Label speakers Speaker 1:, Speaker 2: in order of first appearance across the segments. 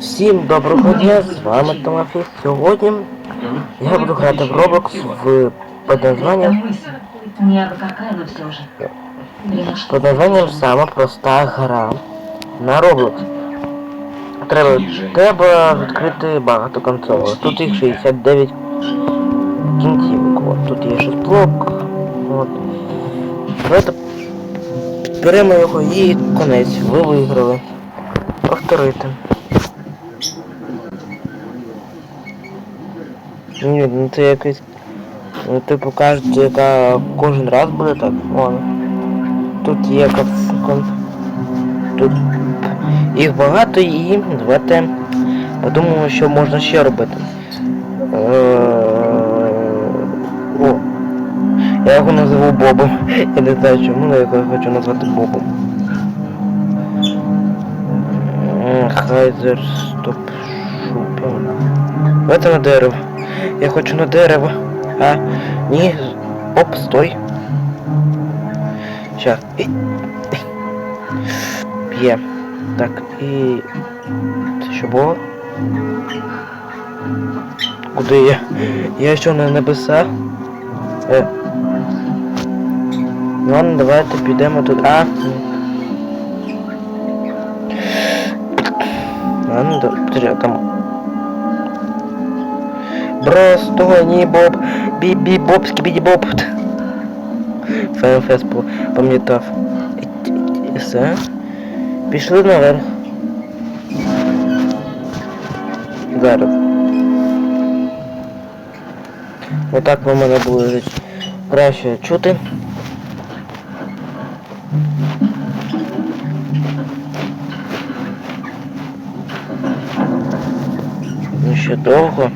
Speaker 1: Всім доброго дня, з вами Тимофій. Сьогодні я буду грати в Roblox в під
Speaker 2: Это
Speaker 1: названням,
Speaker 2: мысль. Не абы какая, но все же. Блин, а что
Speaker 1: під названням сама проста гра на Roblox. Треба, треба відкрити багато консолей. Тут їх 69 кінцівок. От, тут є шестблок. От. Давайте беремо його і конець. Ви виграли. Повторити. Ні, ну це якийсь. Ну, типу кажуть, яка кожен раз буде так. Вон. Тут є кон... Тут їх багато і давайте подумаємо, що можна ще робити. Е, О. Я його називу Бобом. Я не знаю чому, але я його хочу назвати Бобом. Хайзер стоп шупер. Давайте на дерево. Я хочу на дерево. А? Ні. Оп, стой. Ща. Є. Так, і... Це що було? Куди я? Я що на небеса? Е. Ну ладно, давайте підемо тут. А. Ладно, да, там... Просто не боб, бі-бі боб, скібіді боб. ФНФС пам'ятав. І- і- і Все. Пішли наверх. Зараз. Отак ви мене буде краще чути. Ну ще довго.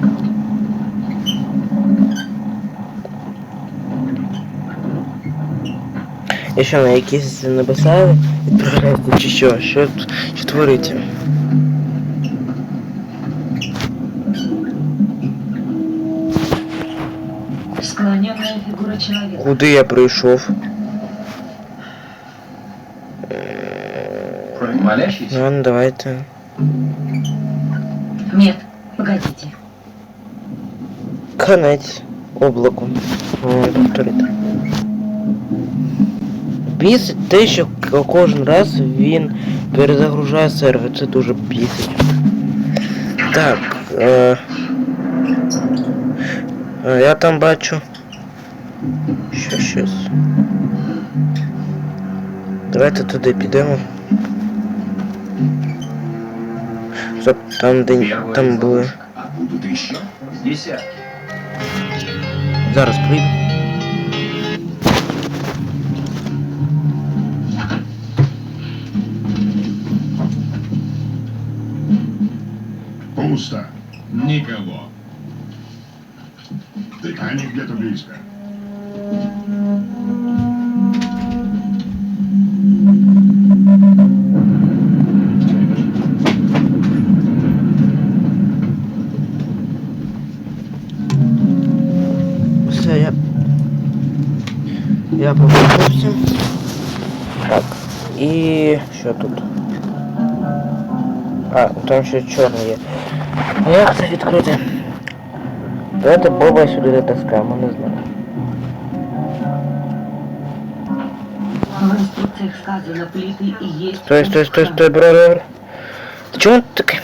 Speaker 1: І що на якісь небеса відправляєте чи що? Що, що твориться?
Speaker 2: склоненная фигура человека.
Speaker 1: Куди я прийшов?
Speaker 3: Молящийся?
Speaker 1: Ну, ладно, давайте.
Speaker 2: Нет, погодите.
Speaker 1: Конець облаку. О, повторити. Бісить те, що кожен раз він перезагружає сервер. Це дуже бісить. Так. Е... е, Я там бачу. Що щось. Давайте туди підемо. Стоп, там де там були.
Speaker 3: А будут еще десятки.
Speaker 1: Зараз прийду.
Speaker 4: Пусто.
Speaker 3: Никого.
Speaker 4: Они где-то близко.
Speaker 1: Все, я. Я повернувся. Так. І що тут? А, там ще чорний є. А як це відкрити? Давайте Боба сюди натискаємо, не знаю.
Speaker 2: В инструкциях сказано, плиты и есть...
Speaker 1: Стой, стой, стой, стой, бро, бро. бро. Ти чому ти такий?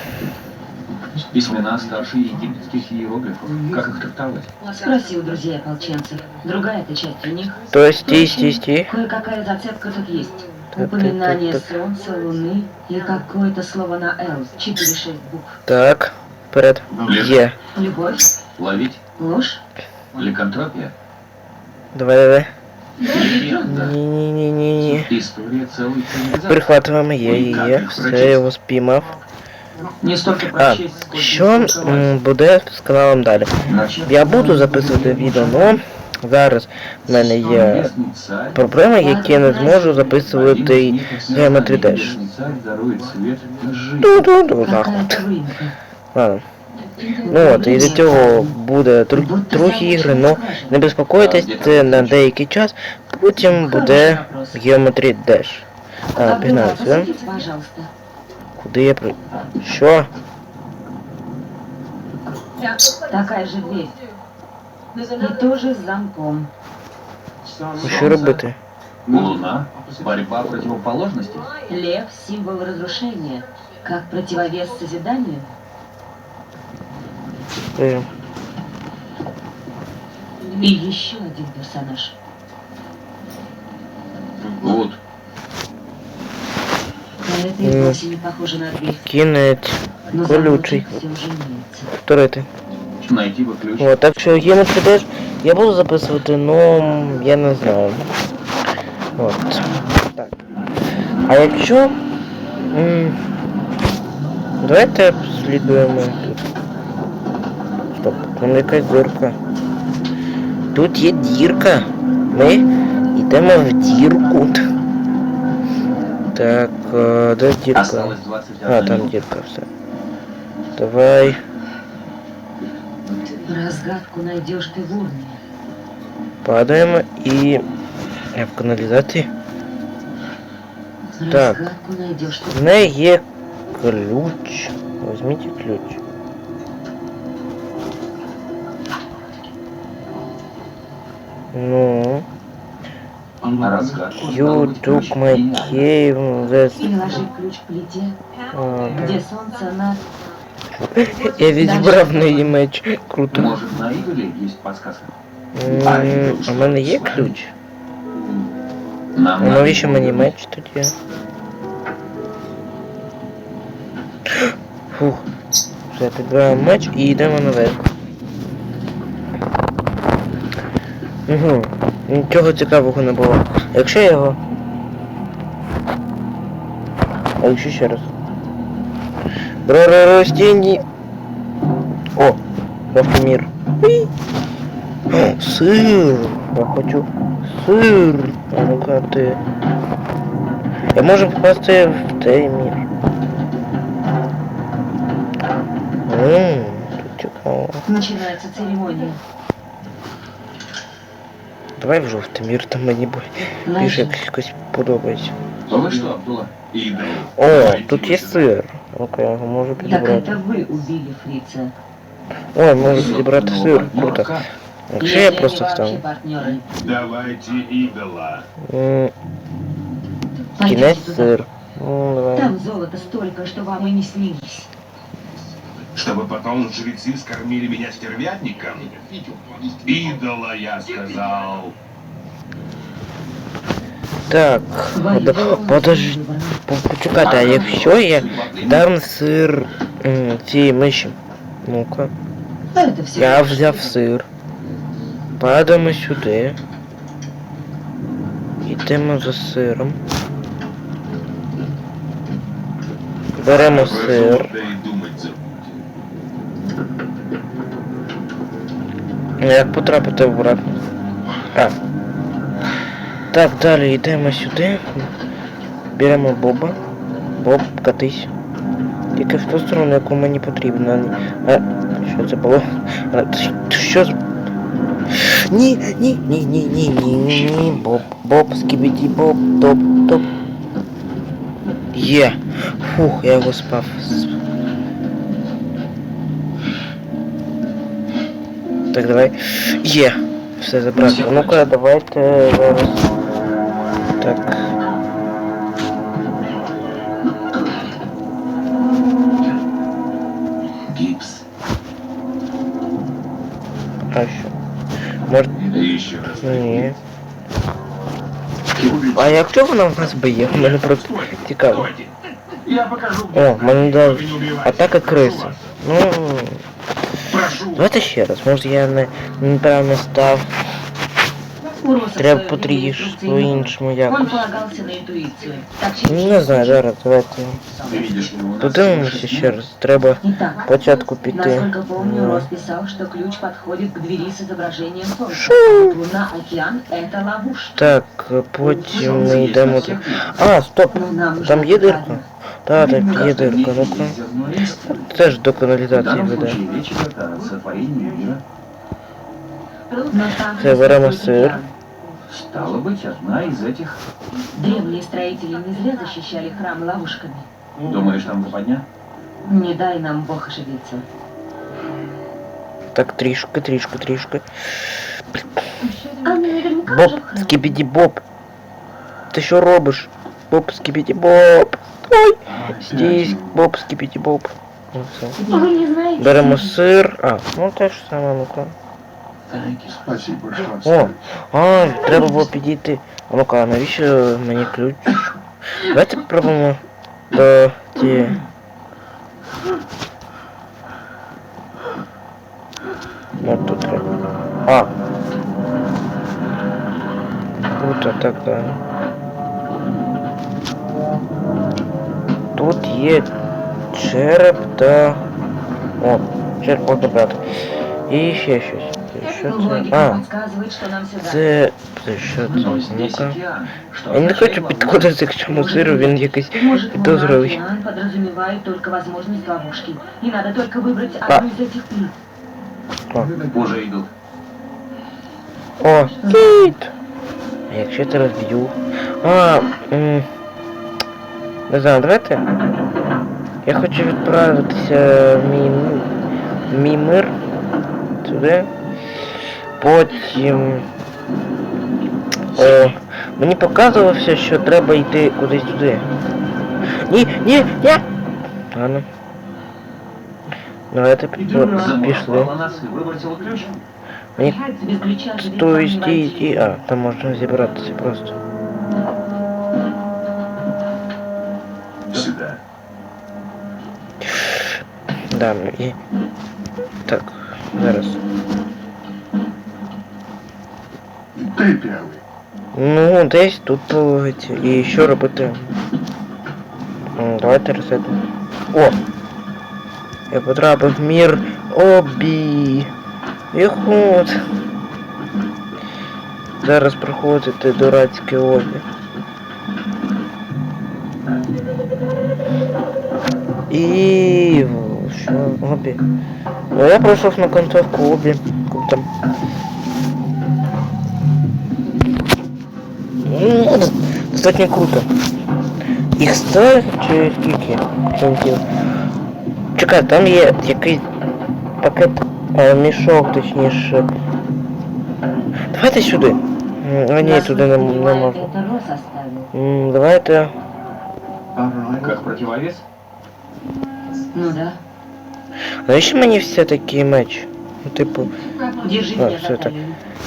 Speaker 3: Письмена старшие египетских иероглифов. Как их трактовать?
Speaker 2: Спроси у друзей ополченцев. Другая-то часть у них.
Speaker 1: То стій, стій, стій.
Speaker 2: Кое-какая зацепка тут есть.
Speaker 1: Так,
Speaker 2: Упоминание
Speaker 1: так, так,
Speaker 2: солнца, луны и какое-то слово на «Л». Четыре-шесть букв.
Speaker 1: Так, Вперед. Є.
Speaker 2: Любовь,
Speaker 3: Ловить?
Speaker 2: ложь,
Speaker 3: Ликантропия?
Speaker 1: Давай, давай.
Speaker 3: Легенда?
Speaker 1: Ні-ні-ні-ні.
Speaker 3: История целой цивилизации?
Speaker 1: Перехватуємо, є, є, є. Все, я його спіймав.
Speaker 3: Не столько
Speaker 1: А, що буде з каналом далі? Я буду записувати відео, але зараз в мене є проблеми, які я не зможу записувати і
Speaker 3: них
Speaker 1: Geometry Dash.
Speaker 3: небесный царь дарует свет и жизнь.
Speaker 1: Ду-ду-ду, нахуй.
Speaker 2: какая-то выемка.
Speaker 1: Ладно. Ну от, і до цього буде дру- другі ігри, ну не безпокойтесь, це на деякий час, потім буде Geometry Dash. А,
Speaker 2: Абдулла,
Speaker 1: пігнали сюди.
Speaker 2: посадите, пожалуйста.
Speaker 1: Куди я при... Що?
Speaker 2: Такая же дверь. И тоже с замком.
Speaker 1: Що робити?
Speaker 3: Луна. Борьба противоположностей.
Speaker 2: Лев – символ разрушения, как противовес созиданию.
Speaker 1: Е,
Speaker 2: И еще один персонаж.
Speaker 3: Вот.
Speaker 2: На это и
Speaker 1: М.
Speaker 2: вовсе не похоже на дверь.
Speaker 1: Кінець.
Speaker 2: Но
Speaker 1: Колючий.
Speaker 2: все же имеется.
Speaker 1: Повторити.
Speaker 3: Найти бы ключ.
Speaker 1: О, так що є теж я буду записувати, но я не знаю. От. Так. А якщо. м, Давайте обслідуємо тут. Стоп, там якась дірка. Тут є дірка. Ми йдемо в дірку. Так, е, де дірка?
Speaker 3: Осталось 21
Speaker 1: А, там
Speaker 3: минута.
Speaker 1: дірка, все. Давай.
Speaker 2: Разгадку найдешь ты в урне.
Speaker 1: Падаємо і. Я в каналізації. Так.
Speaker 2: Разгадку найдешь ты
Speaker 1: В неї є ключ. Візьміть ключ. Ну,
Speaker 3: А разгадку
Speaker 1: you
Speaker 3: стало быть,
Speaker 1: took
Speaker 3: ключ
Speaker 1: my
Speaker 3: и надо.
Speaker 1: key, this...
Speaker 2: Приложи ключ к плите,
Speaker 1: А,
Speaker 2: где солнце над...
Speaker 1: Я відібрав неї меч. Круто.
Speaker 3: Может, на Игоре есть подсказка?
Speaker 1: М, А в мене є ключ?
Speaker 3: Нам
Speaker 1: А
Speaker 3: надо
Speaker 1: навіщо
Speaker 3: его
Speaker 1: мені
Speaker 3: вернуть.
Speaker 1: меч тоді? Фух. Все, підбираємо меч і йдемо наверх. Угу. Нічого цікавого не було. Якщо я його. А якщо ще раз. Ростінні. О, автомір. Уй. О, Сир. Я хочу сир. А ну-ка ти. Я можу попасти в цей мір. Ммм, тут цікаво.
Speaker 2: Начинается церемония.
Speaker 1: Давай в жовтий мір, там мені бо- більше
Speaker 2: Ложи.
Speaker 1: якось подобається.
Speaker 3: А вы что, Абдулла? Игорь.
Speaker 1: О, тут є сир. Ну-ка, я його можу
Speaker 2: Так
Speaker 1: підібрати.
Speaker 2: это вы убили фрица.
Speaker 1: Ой, можу підібрати сир. Круто.
Speaker 3: Как?
Speaker 1: Якщо я
Speaker 2: Или
Speaker 1: просто
Speaker 2: они вообще
Speaker 1: встану.
Speaker 2: партнеры.
Speaker 4: Давайте идола.
Speaker 1: М,
Speaker 2: Пойдемте
Speaker 1: Кінець
Speaker 2: туда.
Speaker 1: сир. Ну, давай.
Speaker 2: Там золота столько, что вам и не снилось.
Speaker 4: Чтобы потом жрецы скормили меня стервятником? Идола, я сказал.
Speaker 1: Так,
Speaker 2: Твои
Speaker 1: под-
Speaker 2: волны
Speaker 1: подож...
Speaker 2: выбраны.
Speaker 1: по- почекайте, а якщо я дам сир м, цій миші? Ну-ка.
Speaker 2: А это все.
Speaker 1: Я взяв сир. Падаємо сюди. Йдемо за сиром. Беремо сир. Як потрапити обратно? А. Так, далі йдемо сюди. Беремо Боба. Боб, катись. Тільки в ту сторону, яку мені потрібно. а не- А, що це було? А, т- що з... Ні, ні, ні, ні, ні, ні, ні, ні, Боб, Боб, скібіді, Боб, топ, топ. Є. Фух, я його спав. Так, давай. Є. Все забрати. Ну-ка, давайте зараз. Так.
Speaker 3: Гипс.
Speaker 1: А що? Може.
Speaker 4: Еще раз.
Speaker 1: Ні. А якщо вона в нас б'є? Мене просто цікаво.
Speaker 4: Стойте.
Speaker 3: Я покажу.
Speaker 1: О, мене дав
Speaker 4: Вы не убивайте.
Speaker 1: атака криси. Ну,
Speaker 4: Прошу.
Speaker 1: давайте ще раз. Може я не неправильно став.
Speaker 2: Уросов
Speaker 1: Треба
Speaker 2: в своем
Speaker 1: потрішки
Speaker 2: инструкции
Speaker 1: по-іншому
Speaker 2: Он
Speaker 1: якось.
Speaker 2: полагался на интуицию. Так
Speaker 1: Ну, Не знаю, зараз давайте
Speaker 3: Ты видишь, что у нас
Speaker 1: подивимося
Speaker 3: шесть
Speaker 1: ще
Speaker 3: минут?
Speaker 1: раз. Треба
Speaker 2: Итак,
Speaker 1: спочатку піти.
Speaker 2: насколько помню,
Speaker 1: Ну.
Speaker 2: Рос писал, что ключ подходит к двери с изображением солнца.
Speaker 1: Шу.
Speaker 2: Луна, океан — это ловушка.
Speaker 1: Так, потім
Speaker 3: Солнце
Speaker 1: ми
Speaker 3: есть
Speaker 1: йдемо.
Speaker 3: на
Speaker 1: тут.
Speaker 3: всех видах.
Speaker 1: А, стоп!
Speaker 2: Но нам
Speaker 1: Там
Speaker 2: нужна
Speaker 1: є дирка?
Speaker 2: правда.
Speaker 1: Та, там є
Speaker 3: Каждый
Speaker 1: дирка,
Speaker 3: миг
Speaker 1: ну-ка.
Speaker 3: есть зерно истины.
Speaker 1: Теж до
Speaker 3: В
Speaker 1: каналізації
Speaker 3: данном
Speaker 1: веде.
Speaker 3: случае речь идет о сотворении мира.
Speaker 2: Но там
Speaker 1: Все, беремо
Speaker 2: присутствует
Speaker 1: сыр.
Speaker 2: океан.
Speaker 3: Стало быть, одна из этих.
Speaker 2: Древние строители не зря защищали храм ловушками.
Speaker 3: Думаешь, там западня?
Speaker 2: Не дай нам Бог ошибиться.
Speaker 1: Так, трішки, трішки, трішки.
Speaker 2: А наверняка
Speaker 1: Боб,
Speaker 2: же в храм.
Speaker 1: скібіді Боб. Ти що робиш? Боб, скібіді Боб. Ой, стій, Боб, скібіді Боб. Ну все.
Speaker 2: Вы не знаете?
Speaker 1: Беремо сир. А, ну те ж саме, ну-ка.
Speaker 4: Спасибо,
Speaker 1: О, а, треба було підійти. А ну-ка, а навіщо мені ключ? Давайте попробуємо до ті. Вот тут треба. А. Круто, так, да. Тут є череп та... О, череп можна брати. І ще щось. Це Що це?
Speaker 2: Логика
Speaker 1: А,
Speaker 2: подсказывает, что нам сюда.
Speaker 1: це... Це що це?
Speaker 3: Но здесь
Speaker 1: Ну-ка.
Speaker 3: океан. Что
Speaker 1: Я не
Speaker 3: означает
Speaker 1: хочу
Speaker 3: возможность
Speaker 1: підходити к цьому сиру, він якийсь
Speaker 2: Может,
Speaker 1: підозрілий.
Speaker 2: океан подразумевает только возможность ловушки. И надо только выбрать
Speaker 1: А.
Speaker 2: одну из этих плит.
Speaker 3: Уже идут.
Speaker 1: О, кіт! А якщо я це розб'ю? А, м, не знаю, давайте. Я хочу відправитися в мій, м- в мій мир. Туди. потім... О, Мені показувався, що треба йти кудись туди. Ні, ні, ні! Ладно. Давайте пішли. Мені то
Speaker 2: йти
Speaker 1: йти. А, там можна зібратися просто.
Speaker 4: Сюда.
Speaker 1: Да, ну і... Так, зараз.
Speaker 4: Ты первый.
Speaker 1: Ну, десь тут половить. І що робити? Давайте ресетимо. О! Я потрапив в мір обі. Іхут. Зараз проходите дурацьке обі. І що обі? Ну я пройшов на концовку обі. Круто. Ну, достатньо круто. Їх 100 чи скільки? Чонків? Чекай, там є якийсь пакет, е, мішок, точніше. Давайте сюди. М, А ні,
Speaker 2: Нас
Speaker 1: туди не, не
Speaker 2: воспринимает
Speaker 1: можна.
Speaker 2: это Рос оставил.
Speaker 1: М, Давайте.
Speaker 3: Как противовес?
Speaker 2: Ну да.
Speaker 1: Навіщо мені все-таки меч? Ну, типу,
Speaker 2: Держи
Speaker 1: А,
Speaker 2: меня
Speaker 1: всё
Speaker 2: за
Speaker 1: так.
Speaker 2: талию.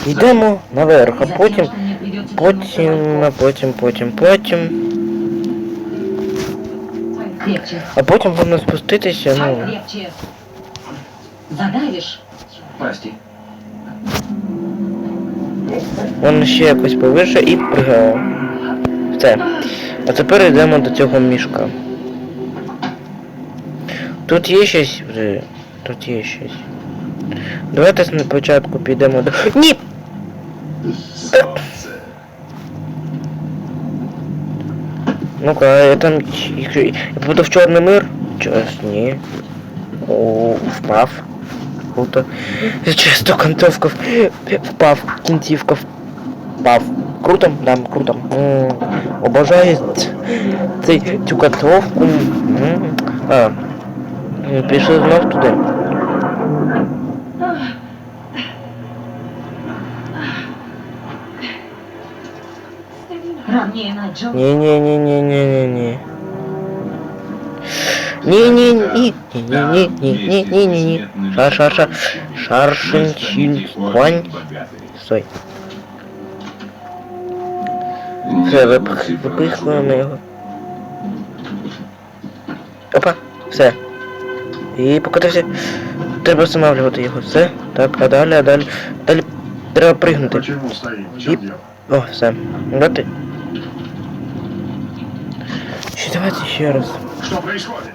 Speaker 1: йдемо наверх, а
Speaker 2: Затем,
Speaker 1: потім. Потім, а потім, потім, потім. А потім можна спуститися, ну.
Speaker 2: Крепче. Задавишь?
Speaker 3: Прости.
Speaker 1: Вон ще якось повише і пригає. Все. А тепер йдемо до цього мішка. Тут є щось вже. Тут є щось. Давайте спочатку підемо до. Ні! Ну-ка, я там. Якщо я буду в чорний мир? Чогось ні. О, впав. Круто. Чисто концовка в- впав. Кінцівка впав. Круто? Да, круто. М, Обожаю ц- цей, цю концовку. М, А. М, Пішли знов туди.
Speaker 2: Не-не-не-не-не-не-не.
Speaker 1: Не-не-не-не-не-не-не-не. не не не Шар-шар-шар. Шаршин чин хуань. Стой. Все, выпыхнули его. Опа, все. І поки все. Треба встановлювати його. Все. Так, а далі, а далі. Далі треба пригнути.
Speaker 4: І...
Speaker 1: О, все. Давайте. Значит, давайте еще раз.
Speaker 4: Что происходит?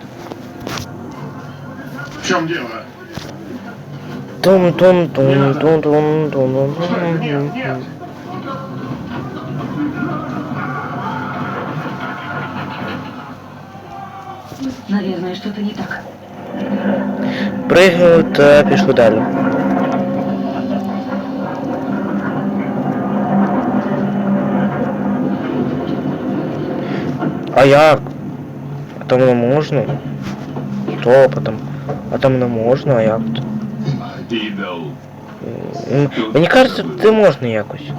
Speaker 4: В чем дело?
Speaker 1: Тон, тон, тон, тон, тон, тон,
Speaker 4: тон. Нет, нет.
Speaker 2: Наверное, что-то не так.
Speaker 1: Прыгнул, а пишу далее. А як? А там не можна? Стоп, а там. А там не можна, а як? то?
Speaker 5: Ідол.
Speaker 1: М, Мені кажеться, це можна якось.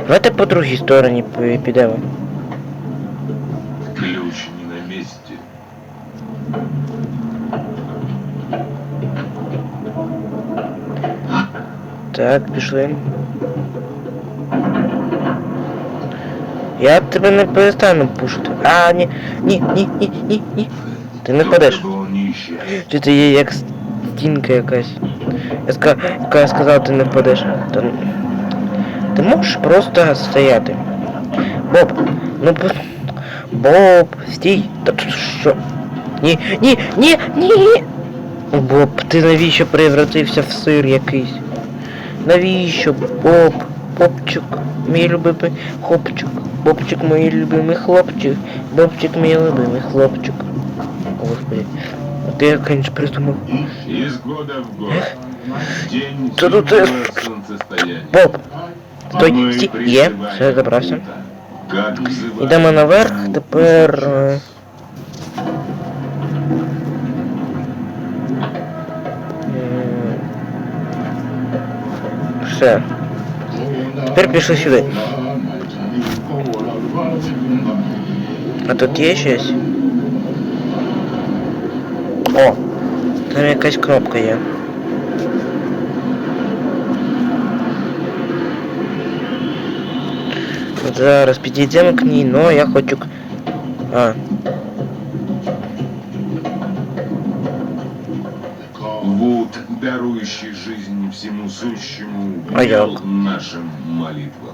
Speaker 1: Давайте по другій стороні пі- підемо.
Speaker 5: Ключ не на месте.
Speaker 1: Так, пішли. Я тебе не перестану пушити. А, ні, ні, ні, ні, ні, ні. Ти не падеш. Чи ти є як стінка якась? Я ска... яка я сказав, ти не впадеш. Та... Ти можеш просто стояти. Боб, ну. Боб, стій. Та тут що? Ні, ні, ні, ні. Боб, ти навіщо превратився в сир якийсь? Навіщо, Боб? Бобчик, мій любимий хлопчик. Бобчик, мій любимий хлопчик. Бобчик, мій любимий хлопчик. О, Господи. А ти, конечно, придумав.
Speaker 5: Из года в год. День
Speaker 1: Что тут
Speaker 5: теплое
Speaker 1: ты-
Speaker 5: солнцестояние.
Speaker 1: Боб, стой,
Speaker 5: Мы
Speaker 1: стій, є,
Speaker 5: призываем
Speaker 1: все, забрався.
Speaker 5: Бута. Как взываем
Speaker 1: Йдемо наверх,
Speaker 5: Бога.
Speaker 1: тепер. е, м, Все. Тепер пішли сюди. А тут є щось? О! Там якась кнопка є. Зараз підійдемо к ній, но я хочу... к- А,
Speaker 5: Вуд, дарующий жизнь всему сущему,
Speaker 1: А
Speaker 5: внял
Speaker 1: як?
Speaker 5: нашим молитвам.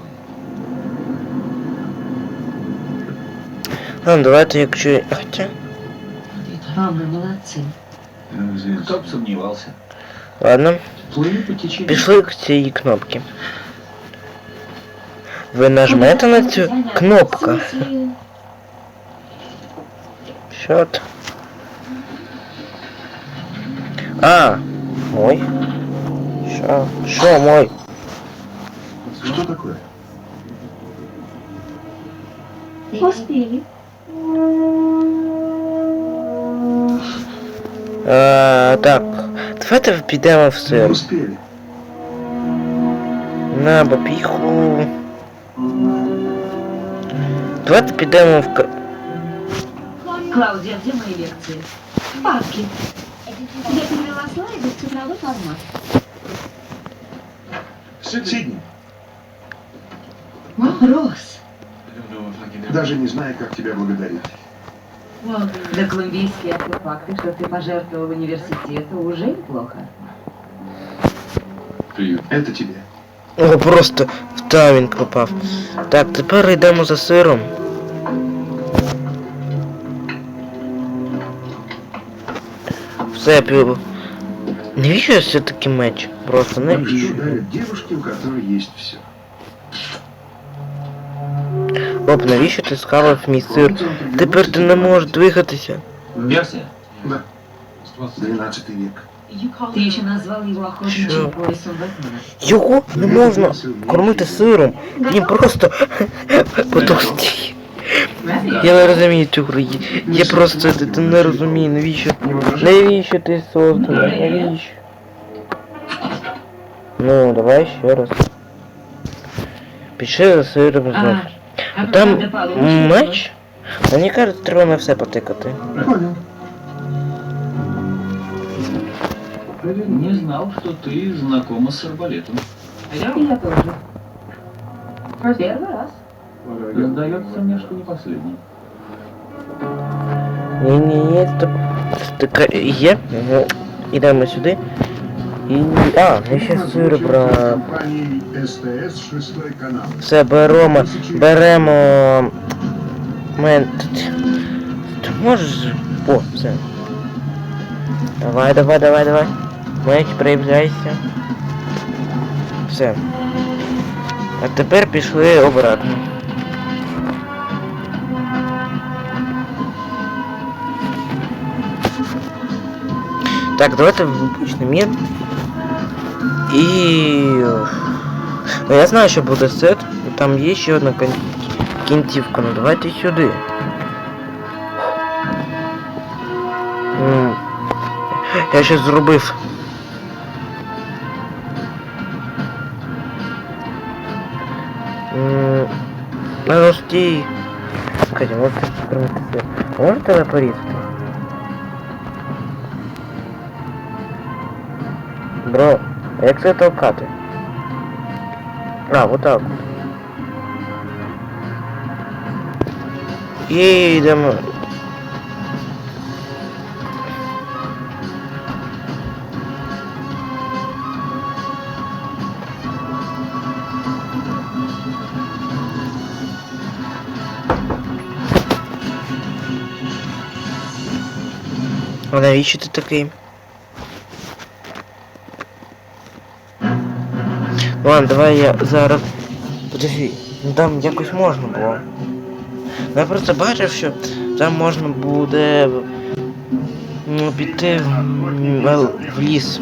Speaker 1: ну давайте якщо... Хоча...
Speaker 2: Мам, вы молодцы.
Speaker 3: Кто бы сомневался.
Speaker 1: Ладно,
Speaker 3: Плыли по течению.
Speaker 1: пішли к цій кнопці. Ви нажмете на цю кнопку.
Speaker 2: В смысле?
Speaker 1: Що т- А, мой. Що? Що мой?
Speaker 4: Что такое?
Speaker 2: Успели.
Speaker 1: А, так, давайте підемо в
Speaker 4: Не
Speaker 1: сир.
Speaker 4: успели.
Speaker 1: На бабіху. Давайте підемо в... к-
Speaker 2: Клаудия, где мои лекции? В папке. Я перевела слайды в цифровой формат.
Speaker 4: Сидни,
Speaker 2: Рос.
Speaker 4: даже не знаю, как тебя благодарить.
Speaker 2: Да колумбийские артефакты, что ты пожертвовал университету, уже неплохо.
Speaker 4: Это тебе.
Speaker 1: О, просто в таймінг попав. Так, тепер йдемо за сиром. Все, пів. Навіщо все-таки меч? Просто
Speaker 4: Что
Speaker 1: навіщо?
Speaker 4: дарят девушке, у которой есть все?
Speaker 1: Боб, навіщо ти схавав мій сир? Тепер ти не можеш двигатися.
Speaker 3: Версия.
Speaker 4: Да. 12 век.
Speaker 2: Ты еще назвал его
Speaker 1: Чё?
Speaker 2: охотничьим поясом Бэтмена.
Speaker 1: Його не можна кормити сиром. Він просто потовстіє. Я не розумію цю гру. Я просто ти, ти не розумію, навіщо.
Speaker 4: Не возражай?
Speaker 1: Навіщо ти созданий? Навіщо? Ну, давай ще раз. Пішли за сиром знов.
Speaker 2: а
Speaker 1: Там
Speaker 2: правда получится?
Speaker 1: меч? Мені кажуть, треба на все потикати.
Speaker 4: Понял.
Speaker 3: Не знал, что ты знакома с арбалетом.
Speaker 2: И я тоже. Первый раз.
Speaker 3: И сдается мне, что не последний.
Speaker 1: Ні, ні, ні, стоп. Така є. Угу. Ідемо сюди. І. А, я ще сир
Speaker 4: канал.
Speaker 1: Все, беремо. Беремо. Мен. Ти можеш. О, все. Давай, давай, давай, давай. Меч, проявляйся. Все. А тепер пішли обратно. Так, давайте випучнемо мір. І... Ну, я знаю, що буде сет. Там є ще одна кін... кінцівка. Ну давайте сюди. М, Я щось зробив. М, Ну, стій. Катя, може примістити. Може тебе порізати? Бро, а як? А, вот так. от. І йдемо. А навіщо ти такий? Ладно, давай я зараз. Подожди, ну там якось можна було. Ну, Я просто бачив, що там можна буде ну, піти в, в ліс.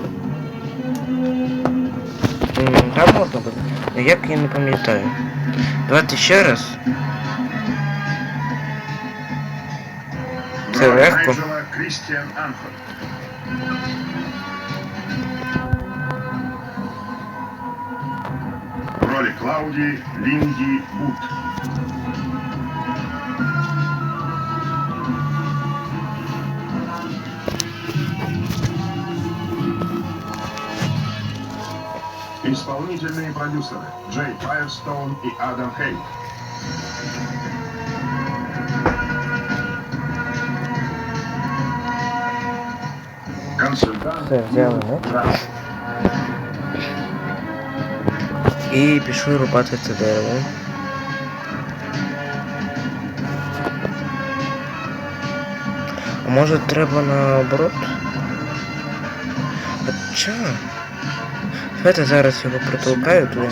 Speaker 1: Там можна буде. Ну, Як я не пам'ятаю. Давайте ще раз. Це легко.
Speaker 4: Клауди Линди Бут. Исполнительные продюсеры Джей Файерстоун и Адам Хейк. Консультант
Speaker 1: Все, взяли, ну. І пішов рубати це дерево. А може треба наоборот? Хоча. Давайте зараз його притолкаю туди.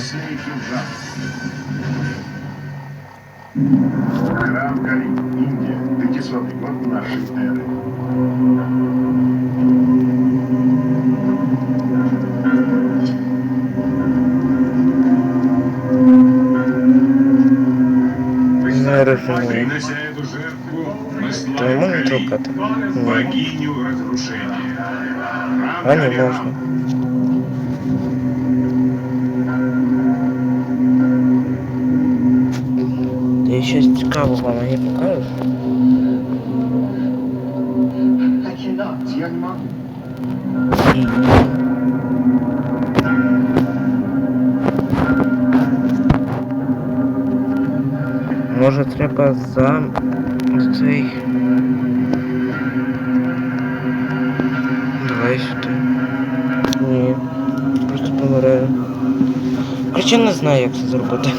Speaker 1: Не розумію.
Speaker 5: Принося эту жертву, мы
Speaker 1: Та
Speaker 5: славим
Speaker 1: можна
Speaker 5: Кали,
Speaker 1: толкати? Ні.
Speaker 5: богиню разрушения.
Speaker 1: А не можна. Ти щось цікавого мені покажеш? Треба за цей. Давай сюди. Ні. Просто помираю. Короче, не знаю, як це зробити.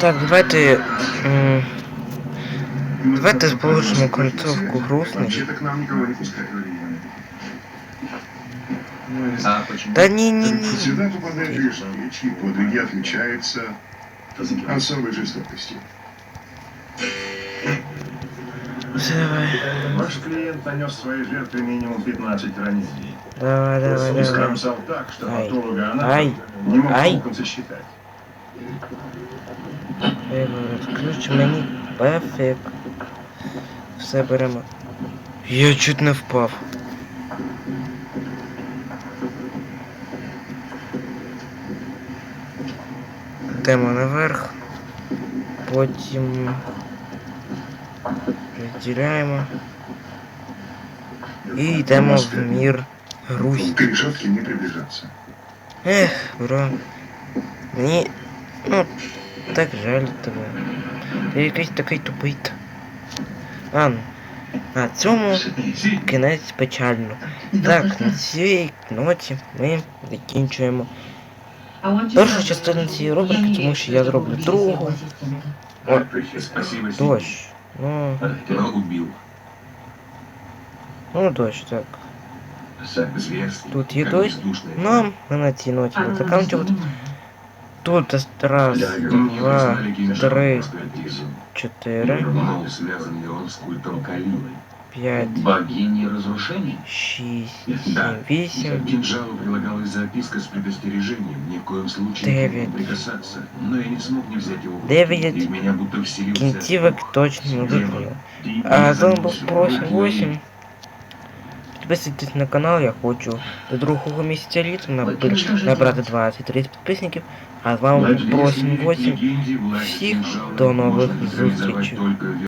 Speaker 1: Так, давайте. Давайте сполучимо концовку грустних.
Speaker 4: Вообще-то к нам никого не пускают.
Speaker 3: А почему?
Speaker 1: Да не, не, не.
Speaker 4: Сюда попадают лишь те, чьи подвиги отличаются особой жестокостью.
Speaker 1: Давай.
Speaker 4: Ваш клиент нанес своей жертве минимум 15 ранений.
Speaker 1: Давай, давай,
Speaker 4: И
Speaker 1: давай.
Speaker 4: скромсал так, что
Speaker 1: Ай.
Speaker 4: патолога
Speaker 1: Ай.
Speaker 4: не мог
Speaker 1: Ай.
Speaker 4: толком сосчитать.
Speaker 1: Говорю, ключ мені пофіг. Все беремо. Я чуть не впав. Йдемо наверх. Потім розділяємо. І йдемо в мір грусті.
Speaker 4: К решетке не приближаться.
Speaker 1: Ех, бро. Мені. Ну, так жаль тебе. Ти якийсь такий тупий. А, ну. На цьому кінець печально. Так, на цій ноті ми закінчуємо першу частину цієї рубрики, тому що я зроблю другу. О,
Speaker 5: Спасибо,
Speaker 1: дощ. Ну,
Speaker 5: Но убил.
Speaker 1: ну дощ, так.
Speaker 5: Зверство.
Speaker 1: Тут є
Speaker 5: как
Speaker 1: дощ.
Speaker 5: бездушная
Speaker 1: Ну, ми на цій ноті не закінчувати. Тут раз,
Speaker 5: Не
Speaker 1: два,
Speaker 5: знали, кем же
Speaker 1: три,
Speaker 5: он просто отец.
Speaker 1: чотири,
Speaker 5: Мол, связан ли он с культом Кали?
Speaker 1: 5,
Speaker 3: Богини разрушения?
Speaker 1: 6,
Speaker 5: Да.
Speaker 1: 7, 8,
Speaker 5: К кинжалу прилагалась записка с предостережением ни в коем случае к
Speaker 1: Девять.
Speaker 5: нему не прикасаться. Но я не смог не взять его. в руки,
Speaker 1: Девять.
Speaker 5: И в меня будто вселился...
Speaker 1: кінцівок точно не
Speaker 5: Демон.
Speaker 1: вибрали.
Speaker 5: Ты
Speaker 1: А
Speaker 5: не
Speaker 1: з вами
Speaker 5: заметил,
Speaker 1: був Про
Speaker 5: как
Speaker 1: 8. Підписуйтесь на канал, я хочу до другого місяця літа набрати, набрати 20-30 підписників. А з вами був Про 8.
Speaker 5: Легенде власть
Speaker 1: Всіх до нових зустрічей.
Speaker 5: только